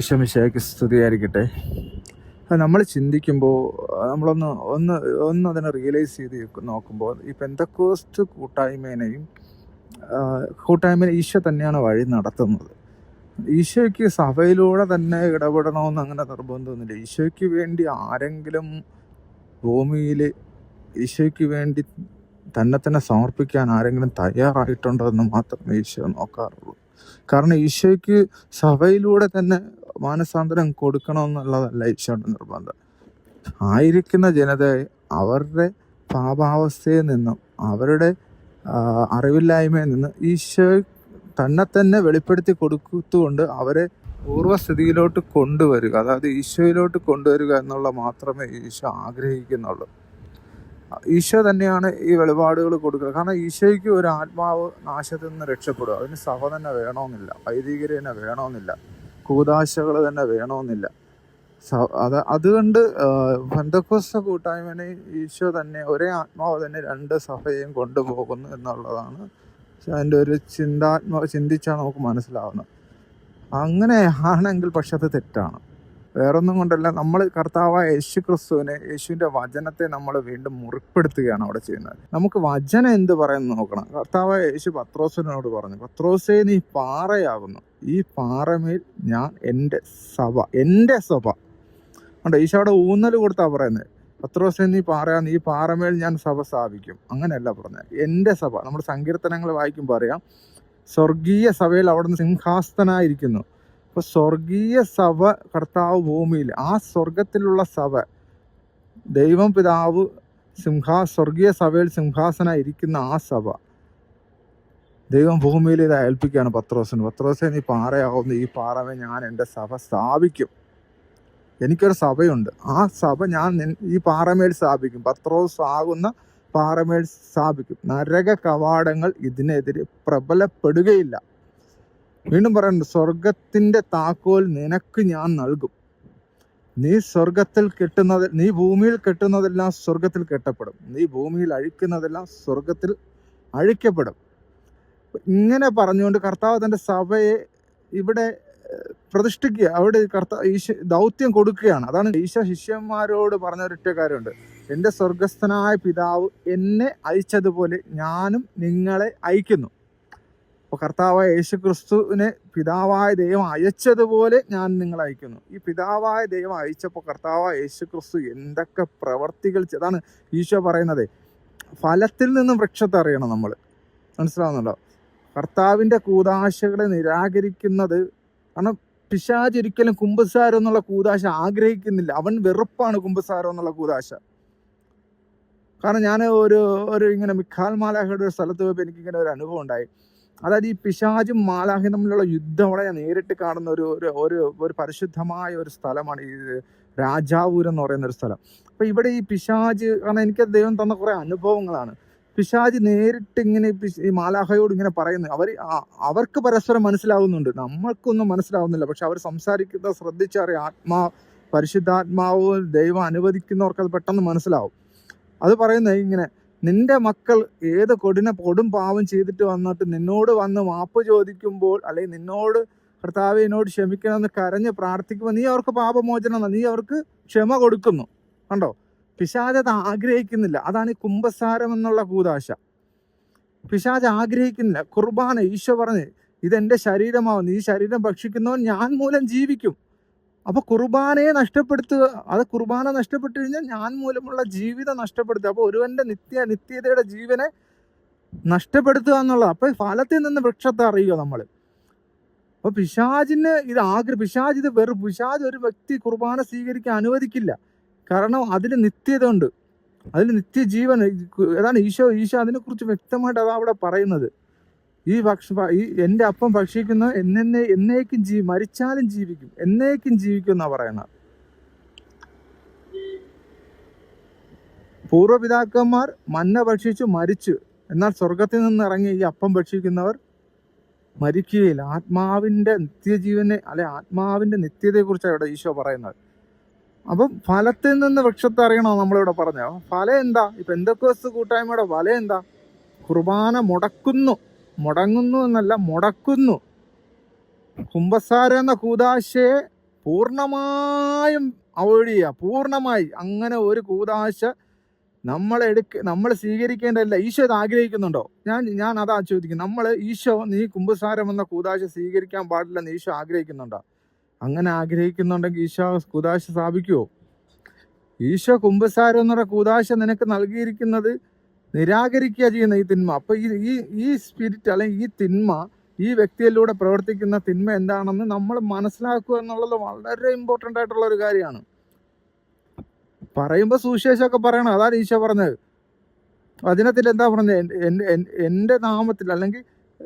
ഈശോമിശയ്ക്ക് സ്തുതിയായിരിക്കട്ടെ. നമ്മൾ ചിന്തിക്കുമ്പോൾ നമ്മളൊന്ന് ഒന്ന് ഒന്ന് അതിനെ റിയലൈസ് ചെയ്ത് നോക്കുമ്പോൾ ഈ പെന്തക്കോസ്റ്റ് കൂട്ടായ്മേനെയും കൂട്ടായ്മേനെ കൂട്ടായ്മ ഈശോ തന്നെയാണ് വഴി നടത്തുന്നത്. ഈശോയ്ക്ക് സഭയിലൂടെ തന്നെ ഇടപെടണമെന്ന് അങ്ങനെ നിർബന്ധമൊന്നുമില്ല. ഈശോയ്ക്ക് വേണ്ടി ആരെങ്കിലും ഭൂമിയിൽ ഈശോയ്ക്ക് വേണ്ടി തന്നെ തന്നെ സമർപ്പിക്കാൻ ആരെങ്കിലും തയ്യാറായിട്ടുണ്ടോ എന്ന് മാത്രമേ ഈശോ നോക്കാറുള്ളൂ. കാരണം ഈശോയ്ക്ക് സഭയിലൂടെ തന്നെ മാനസാന്തരം കൊടുക്കണമെന്നുള്ളതല്ല ഈശോയുടെ നിർബന്ധം. ആയിരിക്കുന്ന ജനതയെ അവരുടെ പാപാവസ്ഥയിൽ നിന്നും അവരുടെ അറിവില്ലായ്മയിൽ നിന്ന് ഈശോ തന്നെ തന്നെ വെളിപ്പെടുത്തി കൊടുത്തുകൊണ്ട് അവരെ പൂർവസ്ഥിതിയിലോട്ട് കൊണ്ടുവരിക. അതായത് ഈശോയിലോട്ട് കൊണ്ടുവരിക എന്നുള്ള മാത്രമേ ഈശോ ആഗ്രഹിക്കുന്നുള്ളൂ. ഈശോ തന്നെയാണ് ഈ വെളിപാടുകൾ കൊടുക്കുന്നത്. കാരണം ഈശോയ്ക്ക് ഒരു ആത്മാവ് നാശത്തിൽ നിന്ന് രക്ഷപ്പെടും. അതിന് സഭ തന്നെ വേണമെന്നില്ല. വൈദികര് തന്നെ വേണമെന്നില്ല. കൂതാശകൾ തന്നെ വേണമെന്നില്ല. അത് അതുകൊണ്ട് ബന്ധക്കോസ്ത കൂട്ടായ്മനെ ഈശോ തന്നെ ഒരേ ആത്മാവ് തന്നെ രണ്ട് സഭയെയും കൊണ്ടുപോകുന്നു എന്നുള്ളതാണ് അതിന്റെ ഒരു ചിന്താത്മ ചിന്തിച്ചാൽ നമുക്ക് മനസ്സിലാവുന്നത്. അങ്ങനെ ആണെങ്കിൽ പക്ഷെ അത് തെറ്റാണ്. വേറൊന്നും കൊണ്ടല്ല. നമ്മൾ കർത്താവായ യേശു ക്രിസ്തുവിനെ യേശുവിന്റെ വചനത്തെ നമ്മൾ വീണ്ടും മുറിപ്പെടുത്തുകയാണ് അവിടെ ചെയ്യുന്നത്. നമുക്ക് വചനം എന്ത് പറയുന്നത് നോക്കണം. കർത്താവായ യേശു പത്രോസിനോട് പറഞ്ഞു പത്രോസേ നീ പാറയാകുന്നു. ഈ പാറമേൽ ഞാൻ എന്റെ സഭ എന്റെ സഭ. ഉണ്ട് ഈശോ അവിടെ ഊന്നൽ കൊടുത്താ പറയുന്നത്. പത്രോസേ നീ പാറയാന്ന് ഈ പാറമേൽ ഞാൻ സഭ സ്ഥാപിക്കും. അങ്ങനെയല്ല പറഞ്ഞത്. എന്റെ സഭ നമ്മുടെ സങ്കീർത്തനങ്ങൾ വായിക്കുമ്പോൾ അറിയാം സ്വർഗീയ സഭയിൽ അവിടുന്ന് സിംഹാസനായിരിക്കുന്നു. അപ്പൊ സ്വർഗീയ സഭ കർത്താവ് ഭൂമിയിൽ ആ സ്വർഗത്തിലുള്ള സഭ ദൈവം പിതാവ് സിംഹാ സ്വർഗീയ സഭയിൽ സിംഹാസന ഇരിക്കുന്ന ആ സഭ ദൈവം ഭൂമിയിൽ ഇത് ഏൽപ്പിക്കുകയാണ് പത്രോസിന്. പത്രോസെ നീ പാറയാവുന്ന ഈ പാറവെ ഞാൻ എന്റെ സഭ സ്ഥാപിക്കും. എനിക്കൊരു സഭയുണ്ട്. ആ സഭ ഞാൻ ഈ പാറമേൽ സ്ഥാപിക്കും. പത്രോസ് ആകുന്ന പാറമേൽ സ്ഥാപിക്കും. നരക കവാടങ്ങൾ ഇതിനെതിരെ പ്രബലപ്പെടുകയില്ല. വീണ്ടും പറയുന്നുണ്ട് സ്വർഗത്തിന്റെ താക്കോൽ നിനക്ക് ഞാൻ നൽകും. നീ സ്വർഗത്തിൽ കെട്ടുന്നത് നീ ഭൂമിയിൽ കെട്ടുന്നതെല്ലാം സ്വർഗത്തിൽ കെട്ടപ്പെടും. നീ ഭൂമിയിൽ അഴിക്കുന്നതെല്ലാം സ്വർഗത്തിൽ അഴിക്കപ്പെടും. ഇങ്ങനെ പറഞ്ഞുകൊണ്ട് കർത്താവ് തന്റെ സഭയെ ഇവിടെ പ്രതിഷ്ഠിക്കുക. അവിടെ കർത്താവ് ഈശ ദൗത്യം കൊടുക്കുകയാണ്. അതാണ് ഈശ ശിഷ്യന്മാരോട് പറഞ്ഞ ഒരൊറ്റ കാര്യമുണ്ട്. എന്റെ സ്വർഗസ്ഥനായ പിതാവ് എന്നെ അയച്ചതുപോലെ ഞാനും നിങ്ങളെ അയക്കുന്നു. അപ്പോൾ കർത്താവായ യേശു ക്രിസ്തുവിനെ പിതാവായ ദൈവം അയച്ചതുപോലെ ഞാൻ നിങ്ങളെ അയക്കുന്നു. ഈ പിതാവായ ദൈവം അയച്ചപ്പോൾ കർത്താവായ യേശു ക്രിസ്തു എന്തൊക്കെ പ്രവർത്തികൾ അതാണ് ഈശോ പറയുന്നത്. ഫലത്തിൽ നിന്നും വൃക്ഷത്തെ അറിയണം നമ്മൾ മനസ്സിലാവുന്നുണ്ടോ? കർത്താവിന്റെ കൂതാശകളെ നിരാകരിക്കുന്നത് കാരണം പിശാജ് ഒരിക്കലും കുമ്പസാരം എന്നുള്ള കൂതാശ ആഗ്രഹിക്കുന്നില്ല. അവൻ വെറുപ്പാണ് കുമ്പസാരം എന്നുള്ള കൂതാശ. കാരണം ഞാൻ ഒരു ഒരു ഇങ്ങനെ മിഖാൽ മാലാഹയുടെ ഒരു സ്ഥലത്ത് പോയപ്പോൾ എനിക്കിങ്ങനെ ഒരു അനുഭവം ഉണ്ടായി. അതായത് ഈ പിശാജും മാലാഹയും തമ്മിലുള്ള യുദ്ധം അവിടെ നേരിട്ട് കാണുന്ന ഒരു ഒരു ഒരു പരിശുദ്ധമായ ഒരു സ്ഥലമാണ് ഈ രാജാവൂരം എന്ന് പറയുന്ന ഒരു സ്ഥലം. അപ്പോൾ ഇവിടെ ഈ പിശാജ് കാരണം എനിക്ക് ദൈവം തന്ന കുറേ അനുഭവങ്ങളാണ്. പിശാജ് നേരിട്ട് ഇങ്ങനെ ഈ മാലാഹയോട് ഇങ്ങനെ പറയുന്നു. അവർ അവർക്ക് പരസ്പരം മനസ്സിലാവുന്നുണ്ട്. നമ്മൾക്കൊന്നും മനസ്സിലാവുന്നില്ല. പക്ഷെ അവർ സംസാരിക്കുന്ന ശ്രദ്ധിച്ചറിയ ആത്മാ പരിശുദ്ധാത്മാവ് ദൈവം അനുവദിക്കുന്നവർക്ക് അത് പെട്ടെന്ന് മനസ്സിലാവും. അത് പറയുന്നത് ഇങ്ങനെ നിന്റെ മക്കൾ ഏത് കൊടിന കൊടും പാവം ചെയ്തിട്ട് വന്നിട്ട് നിന്നോട് വന്ന് മാപ്പ് ചോദിക്കുമ്പോൾ അല്ലെങ്കിൽ നിന്നോട് കർത്താവ് എന്നോട് ക്ഷമിക്കണമെന്ന് കരഞ്ഞ് പ്രാർത്ഥിക്കുമ്പോൾ നീ അവർക്ക് പാപമോചനം ന- അവർക്ക് ക്ഷമ കൊടുക്കുന്നു. കണ്ടോ? പിശാജ് അത് ആഗ്രഹിക്കുന്നില്ല. അതാണ് ഈ കുംഭസാരം എന്നുള്ള കൂതാശ. പിശാജ് ആഗ്രഹിക്കുന്നില്ല. കുർബാന ഈശോ പറഞ്ഞ് ഇതെന്റെ ശരീരമാവുന്നു ഈ ശരീരം ഭക്ഷിക്കുന്നവൻ ഞാൻ മൂലം ജീവിക്കും. അപ്പൊ കുർബാനയെ നഷ്ടപ്പെടുത്തുക അത് കുർബാന നഷ്ടപ്പെട്ടു കഴിഞ്ഞാൽ ഞാൻ മൂലമുള്ള ജീവിതം നഷ്ടപ്പെടുത്തുക. അപ്പൊ ഒരുവന്റെ നിത്യ നിത്യതയുടെ ജീവനെ നഷ്ടപ്പെടുത്തുക എന്നുള്ളത്. അപ്പൊ ഫലത്തിൽ നിന്ന് വൃക്ഷത്തെ അറിയുക നമ്മൾ. അപ്പൊ പിശാജിന് ഇത് ആഗ്രഹം പിശാജ് ഇത് വെറും പിശാജ് ഒരു വ്യക്തി കുർബാന സ്വീകരിക്കാൻ അനുവദിക്കില്ല. കാരണം അതിൽ നിത്യത ഉണ്ട് അതിൽ നിത്യജീവൻ അതാണ് ഈശോ ഈശോ അതിനെക്കുറിച്ച് വ്യക്തമായിട്ട് അതാ അവിടെ പറയുന്നത്. ഈ ഭക്ഷ ഈ എന്റെ അപ്പം ഭക്ഷിക്കുന്ന എന്നെ എന്നേക്കും ജീ മരിച്ചാലും ജീവിക്കും. എന്നേക്കും ജീവിക്കും എന്നാ പറയുന്നത്. പൂർവപിതാക്കന്മാർ മന്ന ഭക്ഷിച്ചു മരിച്ചു. എന്നാൽ സ്വർഗത്തിൽ നിന്ന് ഇറങ്ങി ഈ അപ്പം ഭക്ഷിക്കുന്നവർ മരിക്കുകയില്ല. ആത്മാവിന്റെ നിത്യജീവനെ അല്ലെ ആത്മാവിന്റെ നിത്യതയെക്കുറിച്ചാണ് ഇവിടെ ഈശോ പറയുന്നത്. അപ്പം ഫലത്തിൽ നിന്ന് വൃക്ഷത്തെ അറിയണോ നമ്മളിവിടെ പറഞ്ഞോ ഫലം എന്താ? ഇപ്പൊ എന്തൊക്കെ വസ്തു കൂട്ടായ്മയുടെ ഫലം എന്താ? കുർബാന മുടക്കുന്നു. മുടങ്ങുന്നു എന്നല്ല മുടക്കുന്നു. കുംഭസാര എന്ന കൂതാശയെ പൂർണമായും അവോയ്ഡ് ചെയ്യുക. പൂർണമായി അങ്ങനെ ഒരു കൂതാശ നമ്മൾ എടുക്ക നമ്മൾ സ്വീകരിക്കേണ്ടതല്ല. ഈശോ ഇത് ആഗ്രഹിക്കുന്നുണ്ടോ? ഞാൻ ഞാൻ അതാ ചോദിക്കും നമ്മൾ ഈശോ നീ കുംഭസാരം എന്ന കൂതാശ സ്വീകരിക്കാൻ പാടില്ലെന്ന് ഈശോ ആഗ്രഹിക്കുന്നുണ്ടോ? അങ്ങനെ ആഗ്രഹിക്കുന്നുണ്ടെങ്കിൽ ഈശോ കൂതാശ സ്ഥാപിക്കുമോ ഈശോ കുംഭസാരം എന്നുള്ള കൂതാശ നിനക്ക് നൽകിയിരിക്കുന്നത് നിരാകരിക്കുക ചെയ്യുന്ന ഈ തിന്മ. അപ്പൊ ഈ ഈ ഈ സ്പിരിറ്റ് അല്ലെങ്കിൽ ഈ തിന്മ ഈ വ്യക്തിയിലൂടെ പ്രവർത്തിക്കുന്ന തിന്മ എന്താണെന്ന് നമ്മൾ മനസ്സിലാക്കുക എന്നുള്ളത് വളരെ ഇമ്പോർട്ടന്റ് ആയിട്ടുള്ള ഒരു കാര്യമാണ്. പറയുമ്പോൾ സുവിശേഷമൊക്കെ പറയണം. അതാണ് ഈശോ പറഞ്ഞത്. വചനത്തിൽ എന്താ പറഞ്ഞത്? എൻ- എൻ- എൻ- എന്റെ നാമത്തിൽ അല്ലെങ്കിൽ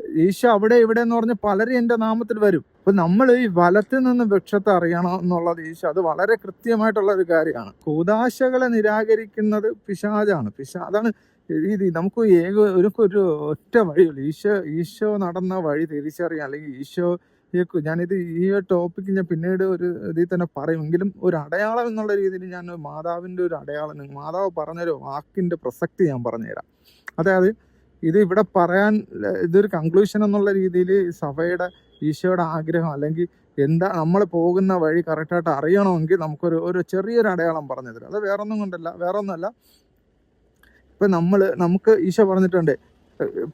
ഈശോ അവിടെ ഇവിടെ എന്ന് പറഞ്ഞ് പലരും എന്റെ നാമത്തിൽ വരും. അപ്പൊ നമ്മൾ ഈ വലത്തിൽ നിന്ന് വൃക്ഷത്തെ അറിയണം എന്നുള്ളത് ഈശോ അത് വളരെ കൃത്യമായിട്ടുള്ള ഒരു കാര്യമാണ്. കൂതാശകളെ നിരാകരിക്കുന്നത് പിശാജാണ് പിശാ അതാണ് ഇത് നമുക്ക് ഏക ഒരു ഒറ്റ വഴിയുള്ളൂ. ഈശോ ഈശോ നടന്ന വഴി തിരിച്ചറിയാൻ അല്ലെങ്കിൽ ഈശോ ഞാനിത് ഈ ടോപ്പിക്ക് ഞാൻ പിന്നീട് ഒരു ഇതിൽ തന്നെ പറയുമെങ്കിലും ഒരു അടയാളം എന്നുള്ള രീതിയിൽ ഞാൻ മാതാവിന്റെ ഒരു അടയാളം മാതാവ് പറഞ്ഞൊരു വാക്കിന്റെ പ്രസക്തി ഞാൻ പറഞ്ഞുതരാം. അതായത് ഇത് ഇവിടെ പറയാൻ ഇതൊരു കൺക്ലൂഷൻ എന്നുള്ള രീതിയിൽ സഭയുടെ ഈശോയുടെ ആഗ്രഹം അല്ലെങ്കിൽ എന്താ നമ്മൾ പോകുന്ന വഴി കറക്റ്റായിട്ട് അറിയണമെങ്കിൽ നമുക്കൊരു ഒരു ചെറിയൊരു അടയാളം പറഞ്ഞു തരാം അത് വേറൊന്നും കൊണ്ടല്ല വേറൊന്നുമല്ല. ഇപ്പം നമ്മൾ നമുക്ക് ഈശോ പറഞ്ഞിട്ടുണ്ട്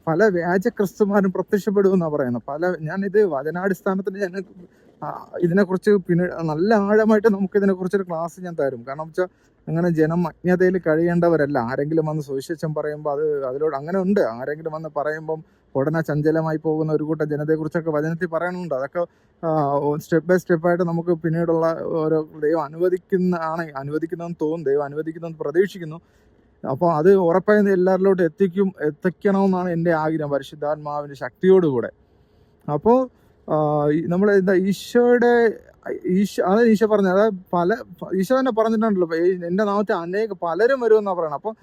പല വ്യാജ ക്രിസ്തുമാരും പ്രത്യക്ഷപ്പെടുമെന്നാണ് പറയുന്നത്. പല ഞാനിത് വചനാടിസ്ഥാനത്തിൽ ഞാൻ ഇതിനെക്കുറിച്ച് പിന്നെ നല്ല ആഴമായിട്ട് നമുക്ക് ഇതിനെക്കുറിച്ചൊരു ക്ലാസ് ഞാൻ തരും. കാരണം വെച്ചാൽ അങ്ങനെ ജനം അജ്ഞതയിൽ കഴിയേണ്ടവരല്ല. ആരെങ്കിലും വന്ന് സുവിശേഷം പറയുമ്പോൾ അത് അതിലൂടെ അങ്ങനെ ഉണ്ട്. ആരെങ്കിലും വന്ന് പറയുമ്പം ഉടനെ ചഞ്ചലമായി പോകുന്ന ഒരു കൂട്ടം ജനതയെക്കുറിച്ചൊക്കെ വചനത്തിൽ പറയണമുണ്ട് അതൊക്കെ സ്റ്റെപ്പ് ബൈ സ്റ്റെപ്പായിട്ട് നമുക്ക് പിന്നീടുള്ള ഓരോ ദൈവം അനുവദിക്കുന്ന ആണ് അനുവദിക്കുന്നതെന്ന് തോന്നും ദൈവം അനുവദിക്കുന്നതെന്ന് പ്രതീക്ഷിക്കുന്നു. അപ്പോൾ അത് ഉറപ്പായും എല്ലാവരിലോട്ട് എത്തിക്കും എത്തിക്കണമെന്നാണ് എന്റെ ആഗ്രഹം പരിശുദ്ധാത്മാവിന്റെ ശക്തിയോടുകൂടെ. അപ്പോൾ നമ്മൾ എന്താ ഈശോയുടെ ഈശോ അത് ഈശോ പറഞ്ഞത് അതായത് പല ഈശോ തന്നെ പറഞ്ഞിട്ടുണ്ടല്ലോ എന്റെ നാമത്തെ അനേക പലരും വരുമെന്നാണ് പറയുന്നത് അപ്പോൾ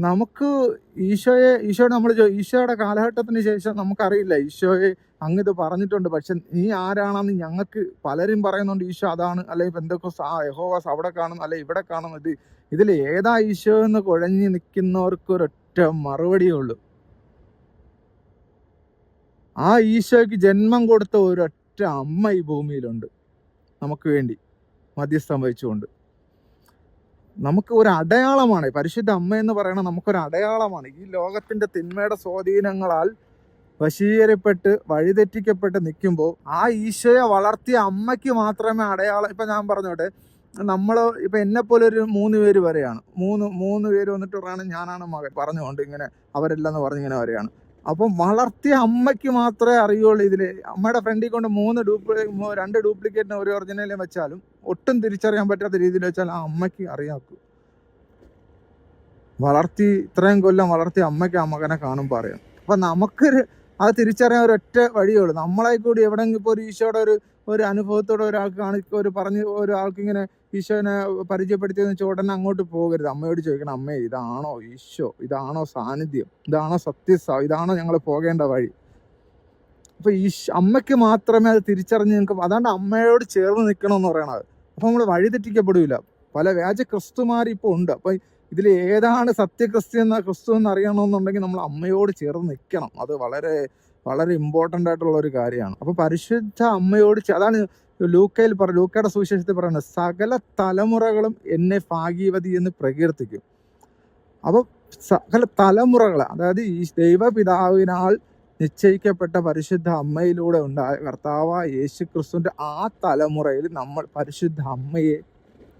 നമുക്ക് ഈശോയെ ഈശോയുടെ നമ്മൾ ഈശോയുടെ കാലഘട്ടത്തിന് ശേഷം നമുക്കറിയില്ല. ഈശോയെ അങ്ങ് ഇത് പറഞ്ഞിട്ടുണ്ട്. പക്ഷെ നീ ആരാണെന്ന് ഞങ്ങൾക്ക് പലരും പറയുന്നുണ്ട്. ഈശോ അതാണ്. അല്ലെങ്കിൽ എന്തൊക്കെ യഹോവാസ് അവിടെ കാണും അല്ലെ ഇവിടെ കാണും ഇത് ഇതിൽ ഏതാ ഈശോ എന്ന് കുഴഞ്ഞു നിൽക്കുന്നവർക്ക് ഒരൊറ്റ മറുപടിയേ ഉള്ളൂ. ആ ഈശോയ്ക്ക് ജന്മം കൊടുത്ത ഒരൊറ്റ അമ്മ ഈ ഭൂമിയിലുണ്ട്. നമുക്ക് വേണ്ടി മധ്യസ്ഥം വഹിച്ചുകൊണ്ട്. നമുക്ക് ഒരു അടയാളമാണ്. പരിശുദ്ധ അമ്മ എന്ന് പറയുന്നത് നമുക്കൊരു അടയാളമാണ്. ഈ ലോകത്തിന്റെ തിന്മയുടെ സ്വാധീനങ്ങളാൽ വശീകരിപ്പെട്ട് വഴിതെറ്റിക്കപ്പെട്ട് നിൽക്കുമ്പോൾ ആ ഈശോയെ വളർത്തിയ അമ്മയ്ക്ക് മാത്രമേ അടയാളം ഇപ്പൊ ഞാൻ പറഞ്ഞോട്ടെ നമ്മൾ ഇപ്പൊ എന്നെ പോലെ ഒരു മൂന്ന് പേര് വരെയാണ്. മൂന്ന് മൂന്ന് പേര് വന്നിട്ട് പറയാണ് ഞാനാണ് മകൻ. പറഞ്ഞുകൊണ്ട് ഇങ്ങനെ അവരെല്ലാം എന്ന് പറഞ്ഞിങ്ങനെ വരെയാണ് അപ്പം വളർത്തിയ അമ്മയ്ക്ക് മാത്രമേ അറിയുള്ളൂ ഇതിൽ. അമ്മയുടെ ഫ്രണ്ടിൽ കൊണ്ട് മൂന്ന് ഡ്യൂപ്ലി രണ്ട് ഡ്യൂപ്ലിക്കേറ്റിന് ഒരു ഒറിജിനലും വെച്ചാലും ഒട്ടും തിരിച്ചറിയാൻ പറ്റാത്ത രീതിയിൽ വെച്ചാൽ ആ അമ്മയ്ക്ക് അറിയാക്കൂ വളർത്തി ഇത്രയും കൊല്ലം വളർത്തിയ അമ്മയ്ക്ക് ആ മകനെ കാണുമ്പോൾ അറിയാം അപ്പൊ നമുക്കൊരു അത് തിരിച്ചറിയാൻ ഒരൊറ്റ വഴിയേ ഉള്ളൂ. നമ്മളെ കൂടി എവിടെയെങ്കിലും ഇപ്പോൾ ഒരു ഈശോയുടെ ഒരു ഒരു അനുഭവത്തോടെ ഒരാൾക്ക് കാണി ഒരു പറഞ്ഞ് ഒരാൾക്ക് ഇങ്ങനെ ഈശോനെ പരിചയപ്പെടുത്തിയെന്ന് വെച്ചാൽ ഉടനെ അങ്ങോട്ട് പോകരുത്. അമ്മയോട് ചോദിക്കണം അമ്മേ ഇതാണോ ഈശോ? ഇതാണോ സാന്നിധ്യം? ഇതാണോ സത്യസ? ഇതാണോ ഞങ്ങൾ പോകേണ്ട വഴി? അപ്പോൾ ഈശ് അമ്മയ്ക്ക് മാത്രമേ അത് തിരിച്ചറിഞ്ഞ് നിങ്ങൾക്ക് അതാണ്ട് അമ്മയോട് ചേർന്ന് നിൽക്കണമെന്ന് പറയണത് അപ്പോൾ നമ്മൾ വഴി വഴിതെറ്റിക്കപ്പെടില്ല പല വ്യാജ ക്രിസ്തുമാർ ഇപ്പോൾ ഉണ്ട്. അപ്പോൾ ഇതിൽ ഏതാണ് സത്യക്രിസ്തു എന്ന ക്രിസ്തു എന്ന് അറിയണമെന്നുണ്ടെങ്കിൽ നമ്മൾ അമ്മയോട് ചേർന്ന് നിൽക്കണം അത് വളരെ വളരെ ഇമ്പോർട്ടന്റ് ആയിട്ടുള്ള ഒരു കാര്യമാണ്. അപ്പൊ പരിശുദ്ധ അമ്മയോട് അതാണ് ലൂക്കയിൽ പറ ലൂക്കയുടെ സുവിശേഷത്തിൽ പറയുന്നത് സകല തലമുറകളും എന്നെ ഭാഗീവതി എന്ന് പ്രകീർത്തിക്കും. അപ്പൊ സകല തലമുറകൾ അതായത് ഈ ദൈവപിതാവിനാൽ നിശ്ചയിക്കപ്പെട്ട പരിശുദ്ധ അമ്മയിലൂടെ ഉണ്ടായ കർത്താവ് യേശു ക്രിസ്തുവിന്റെ ആ തലമുറയിൽ നമ്മൾ പരിശുദ്ധ അമ്മയെ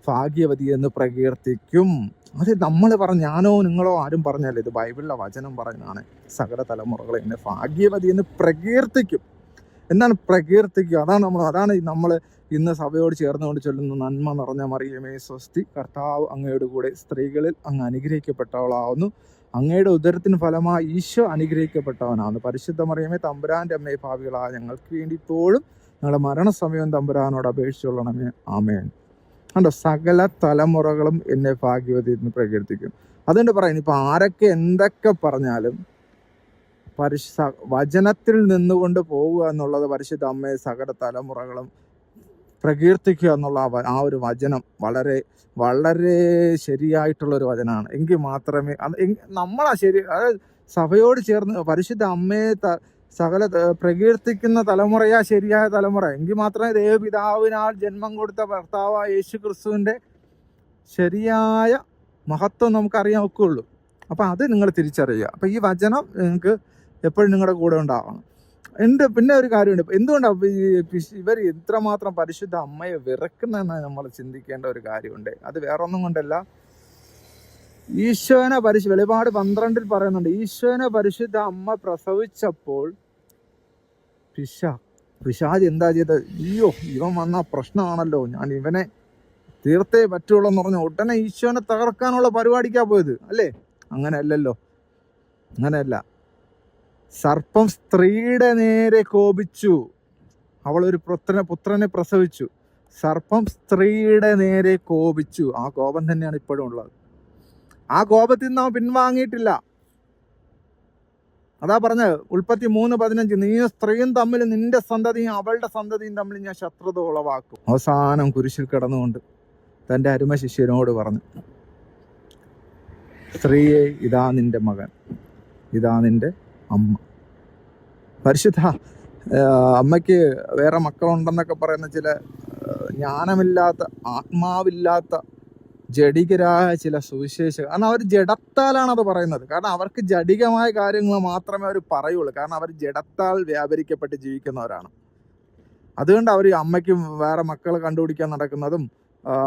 ഭാഗ്യവതി എന്ന് പ്രകീർത്തിക്കും. അത് നമ്മൾ പറഞ്ഞ ഞാനോ നിങ്ങളോ ആരും പറഞ്ഞല്ല ഇത് ബൈബിളിലെ വചനം പറഞ്ഞാണ് സകല തലമുറകളെ എന്നെ ഭാഗ്യവതി എന്ന് പ്രകീർത്തിക്കും. എന്താണ് പ്രകീർത്തിക്കുക? അതാണ് നമ്മൾ അതാണ് നമ്മൾ ഇന്ന് സഭയോട് ചേർന്നുകൊണ്ട് ചൊല്ലുന്ന നന്മ നിറഞ്ഞ മറിയമേ സ്വസ്തി കർത്താവ് അങ്ങയുടെ കൂടെ സ്ത്രീകളിൽ അങ്ങ് അനുഗ്രഹിക്കപ്പെട്ടവളാവുന്നു. അങ്ങയുടെ ഉദരത്തിന് ഫലമായി ഈശോ അനുഗ്രഹിക്കപ്പെട്ടവനാണ് പരിശുദ്ധ മറിയമേ തമ്പുരാന്റെ അമ്മയെ ഭാവികളായ ഞങ്ങൾക്ക് വേണ്ടി ഇപ്പോഴും ഞങ്ങളുടെ മരണസമയം തമ്പുരാനോട് അപേക്ഷിച്ചുകൊള്ളണമേ. ആമേൻ. കണ്ടോ സകല തലമുറകളും എന്നെ ഭാഗ്യവതി എന്ന് പ്രകീർത്തിക്കും അതുകൊണ്ട് പറയുന്നത് ഇപ്പൊ ആരൊക്കെ എന്തൊക്കെ പറഞ്ഞാലും പരിശു വചനത്തിൽ നിന്നുകൊണ്ട് പോവുക എന്നുള്ളത് പരിശുദ്ധ അമ്മയെ സകല തലമുറകളും പ്രകീർത്തിക്കുക എന്നുള്ള ആ ഒരു വചനം വളരെ വളരെ ശരിയായിട്ടുള്ള ഒരു വചനമാണ്. എങ്കിൽ മാത്രമേ നമ്മളാ ശരി അതായത് സഭയോട് ചേർന്ന് പരിശുദ്ധ അമ്മയെ സകല പ്രകീർത്തിക്കുന്ന തലമുറയാ ശരിയായ തലമുറ. എങ്കിൽ മാത്രമേ ദേവപിതാവിനാൽ ജന്മം കൊടുത്ത ഭർത്താവ് യേശു ക്രിസ്തുവിന്റെ ശരിയായ മഹത്വം നമുക്കറിയാൻ ഒക്കുള്ളൂ. അപ്പം അത് നിങ്ങൾ തിരിച്ചറിയുക. അപ്പം ഈ വചനം നിങ്ങൾക്ക് എപ്പോഴും നിങ്ങളുടെ കൂടെ ഉണ്ടാവണം. എന്റെ പിന്നെ ഒരു കാര്യമുണ്ട്. എന്തുകൊണ്ടാണ് ഇവർ ഇത്രമാത്രം പരിശുദ്ധ അമ്മയെ വിറക്കുന്നതെന്ന് നമ്മൾ ചിന്തിക്കേണ്ട ഒരു കാര്യമുണ്ട്. അത് വേറൊന്നും കൊണ്ടല്ല. ഈശോനെ പരിശു വെളിപാട് പന്ത്രണ്ടിൽ പറയുന്നുണ്ട് ഈശോനെ പരിശുദ്ധ അമ്മ പ്രസവിച്ചപ്പോൾ പിശ. പിശാജ് എന്താ ചെയ്തത് അയ്യോ ഇവൻ വന്ന പ്രശ്നമാണല്ലോ. ഞാൻ ഇവനെ തീർത്തേ പറ്റുള്ളൂ എന്ന് പറഞ്ഞ ഉടനെ ഈശോനെ തകർക്കാനുള്ള പരിപാടിക്കാ പോയത് അല്ലേ? അങ്ങനെയല്ലല്ലോ. അങ്ങനെയല്ല. സർപ്പം സ്ത്രീയുടെ നേരെ കോപിച്ചു. അവൾ ഒരു പുത്രനെ പുത്രനെ പ്രസവിച്ചു. സർപ്പം സ്ത്രീയുടെ നേരെ കോപിച്ചു. ആ കോപം തന്നെയാണ് ഇപ്പോഴും ഉള്ളത്. ആ കോപത്തിൽ നിന്ന് അവൻ പിൻവാങ്ങിയിട്ടില്ല. അതാ പറഞ്ഞ ഉൽപ്പത്തി മൂന്ന് പതിനഞ്ച് നീ സ്ത്രീയും തമ്മിൽ നിന്റെ സന്തതിയും അവളുടെ സന്തതിയും തമ്മിൽ ഞാൻ ശത്രുത ഉളവാക്കും. അവസാനം കുരിശിൽ കിടന്നുകൊണ്ട് തന്റെ അരുമ ശിഷ്യനോട് പറഞ്ഞു സ്ത്രീയെ ഇതാ നിന്റെ മകൻ ഇതാ നിന്റെ അമ്മ. പരിശുദ്ധ അമ്മയ്ക്ക് വേറെ മക്കളുണ്ടെന്നൊക്കെ പറയുന്ന ചില ജ്ഞാനമില്ലാത്ത ആത്മാവില്ലാത്ത ജഡികരായ ചില സുവിശേഷകർ. കാരണം അവർ ജഡത്താലാണ് അത് പറയുന്നത്. കാരണം അവർക്ക് ജഡികമായ കാര്യങ്ങൾ മാത്രമേ അവർ പറയുള്ളൂ. കാരണം അവർ ജഡത്താൽ വ്യാപരിക്കപ്പെട്ട് ജീവിക്കുന്നവരാണ്. അതുകൊണ്ട് അവർ അമ്മയ്ക്ക് വേറെ മക്കളെ കണ്ടുപിടിക്കാൻ നടക്കുന്നതും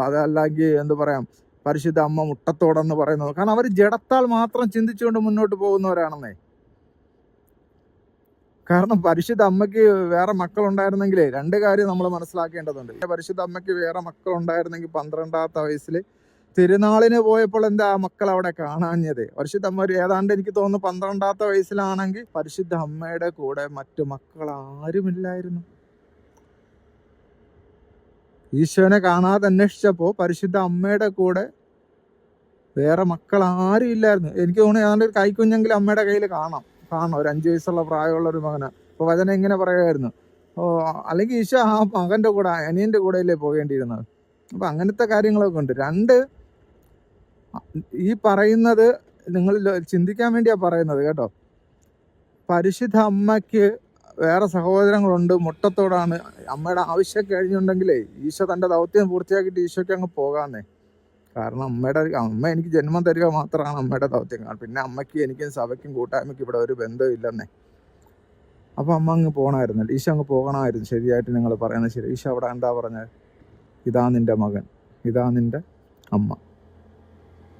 അതല്ലെങ്കിൽ എന്ത് പറയാം പരിശുദ്ധ അമ്മ മുട്ടത്തോടെന്ന് പറയുന്നത്. കാരണം അവർ ജഡത്താൽ മാത്രം ചിന്തിച്ചുകൊണ്ട് മുന്നോട്ട് പോകുന്നവരാണെന്നേ. കാരണം പരിശുദ്ധ അമ്മയ്ക്ക് വേറെ മക്കളുണ്ടായിരുന്നെങ്കിലേ രണ്ട് കാര്യം നമ്മൾ മനസ്സിലാക്കേണ്ടതുണ്ട്. പരിശുദ്ധ അമ്മയ്ക്ക് വേറെ മക്കളുണ്ടായിരുന്നെങ്കിൽ പന്ത്രണ്ടാമത്തെ വയസ്സിൽ തിരുനാളിന് പോയപ്പോൾ എന്താ മക്കൾ അവിടെ കാണാഞ്ഞത്? പരിശുദ്ധ അമ്മ ഒരു ഏതാണ്ട് എനിക്ക് തോന്നുന്നു പന്ത്രണ്ടാമത്തെ വയസ്സിലാണെങ്കിൽ പരിശുദ്ധ അമ്മയുടെ കൂടെ മറ്റു മക്കൾ ആരുമില്ലായിരുന്നു. ഈശോനെ കാണാതെ അന്വേഷിച്ചപ്പോൾ പരിശുദ്ധ അമ്മയുടെ കൂടെ വേറെ മക്കൾ ആരും ഇല്ലായിരുന്നു എനിക്ക് തോന്നുന്നു ഏതാണ്ട് ഒരു കൈക്കുഞ്ഞെങ്കിലും അമ്മയുടെ കയ്യിൽ കാണാം. കാണാം. ഒരു അഞ്ചു വയസ്സുള്ള പ്രായമുള്ള ഒരു മകന്. അപ്പൊ വചന ഇങ്ങനെ പറയുമായിരുന്നു ഓ അല്ലെങ്കിൽ ഈശോ ആ മകന്റെ കൂടെ അനിയന്റെ കൂടെയല്ലേ പോകേണ്ടിയിരുന്നത്? അപ്പൊ അങ്ങനത്തെ കാര്യങ്ങളൊക്കെ ഉണ്ട്. രണ്ട് ഈ പറയുന്നത് നിങ്ങൾ ചിന്തിക്കാൻ വേണ്ടിയാണ് പറയുന്നത് കേട്ടോ. പരിശുദ്ധ അമ്മയ്ക്ക് വേറെ സഹോദരങ്ങളുണ്ട് മുട്ടത്തോടാണ്. അമ്മയുടെ ആവശ്യം കഴിഞ്ഞുണ്ടെങ്കിലേ ഈശോ തന്റെ ദൗത്യം പൂർത്തിയാക്കിയിട്ട് ഈശോയ്ക്ക് അങ്ങ് പോകാന്നേ. കാരണം അമ്മയുടെ അമ്മ എനിക്ക് ജന്മം തരിക മാത്രമാണ് അമ്മയുടെ ദൗത്യം കാരണം. പിന്നെ അമ്മയ്ക്ക് എനിക്കും സഭയ്ക്കും കൂട്ടായ്മയ്ക്കും ഇവിടെ ഒരു ബന്ധമില്ലെന്നേ ഇല്ലെന്നേ. അപ്പൊ അമ്മ അങ്ങ് പോകണമായിരുന്നല്ലോ ഈശോ അങ്ങ് പോകണമായിരുന്നു. ശരിയായിട്ട് നിങ്ങൾ പറയുന്നത് ശരി. ഈശോ അവിടെ എന്താ പറഞ്ഞത്? ഇതാ നിന്റെ മകൻ. ഇതാ നിന്റെ അമ്മ.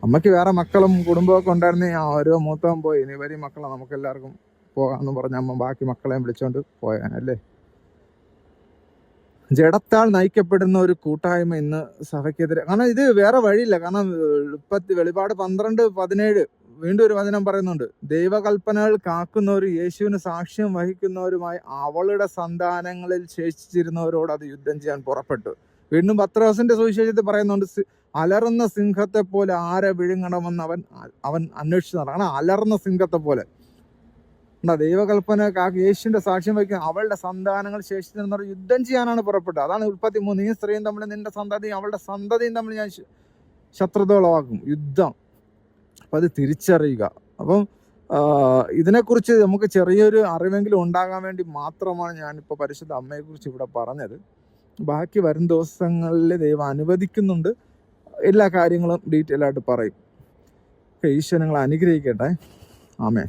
അമ്മയ്ക്ക് വേറെ മക്കളും കുടുംബമൊക്കെ ഉണ്ടായിരുന്നു ആ ഓരോ മൂത്തവൻ പോയി. ഇനി വരി മക്കളെ നമുക്ക് എല്ലാവർക്കും പോകാമെന്ന് പറഞ്ഞ അമ്മ ബാക്കി മക്കളെയും വിളിച്ചോണ്ട് പോയാനല്ലേ ജഡത്താൽ നയിക്കപ്പെടുന്ന ഒരു കൂട്ടായ്മ ഇന്ന് സഭയ്ക്കെതിരെ. കാരണം ഇത് വേറെ വഴിയില്ല. കാരണം ഇപ്പത്തി വെളിപാട് പന്ത്രണ്ട് പതിനേഴ് വീണ്ടും ഒരു വചനം പറയുന്നുണ്ട്. ദൈവകൽപ്പനകൾ കാക്കുന്നവരും യേശുവിന് സാക്ഷ്യം വഹിക്കുന്നവരുമായി അവളുടെ സന്താനങ്ങളിൽ ശേഷിച്ചിരുന്നവരോട് അത് യുദ്ധം ചെയ്യാൻ പുറപ്പെട്ടു. വീണ്ടും പത്രോസിന്റെ സുവിശേഷത്തിൽ പറയുന്നുണ്ട് അലറുന്ന സിംഹത്തെ പോലെ ആരെ വിഴുങ്ങണമെന്ന് അവൻ അവൻ അന്വേഷിച്ചു നടക്കണം. അലറുന്ന സിംഹത്തെ പോലെ എന്താ ദൈവകൽപ്പന യേശുവിന്റെ സാക്ഷ്യം വഹിക്കുന്ന അവളുടെ സന്താനങ്ങൾ ശേഷിച്ചിരുന്നവർ യുദ്ധം ചെയ്യാനാണ് പുറപ്പെട്ടത്. അതാണ് ഉൽപ്പത്തി മൂന്ന്. നീ സ്ത്രീയും തമ്മിൽ നിന്റെ സന്തതിയും അവളുടെ സന്തതിയും തമ്മിൽ ഞാൻ ശത്രുതകളാക്കും യുദ്ധം. അപ്പം അത് തിരിച്ചറിയുക. അപ്പം ഇതിനെക്കുറിച്ച് നമുക്ക് ചെറിയൊരു അറിവെങ്കിലും ഉണ്ടാകാൻ വേണ്ടി മാത്രമാണ് ഞാനിപ്പോൾ പരിശുദ്ധ അമ്മയെക്കുറിച്ച് ഇവിടെ പറഞ്ഞത്. ബാക്കി വരും ദിവസങ്ങളിൽ ദൈവം അനുവദിക്കുന്നുണ്ട്. എല്ലാ കാര്യങ്ങളും ഡീറ്റെയിൽ ആയിട്ട് പറയും. ഈശോ അനുഗ്രഹിക്കട്ടെ. ആമേ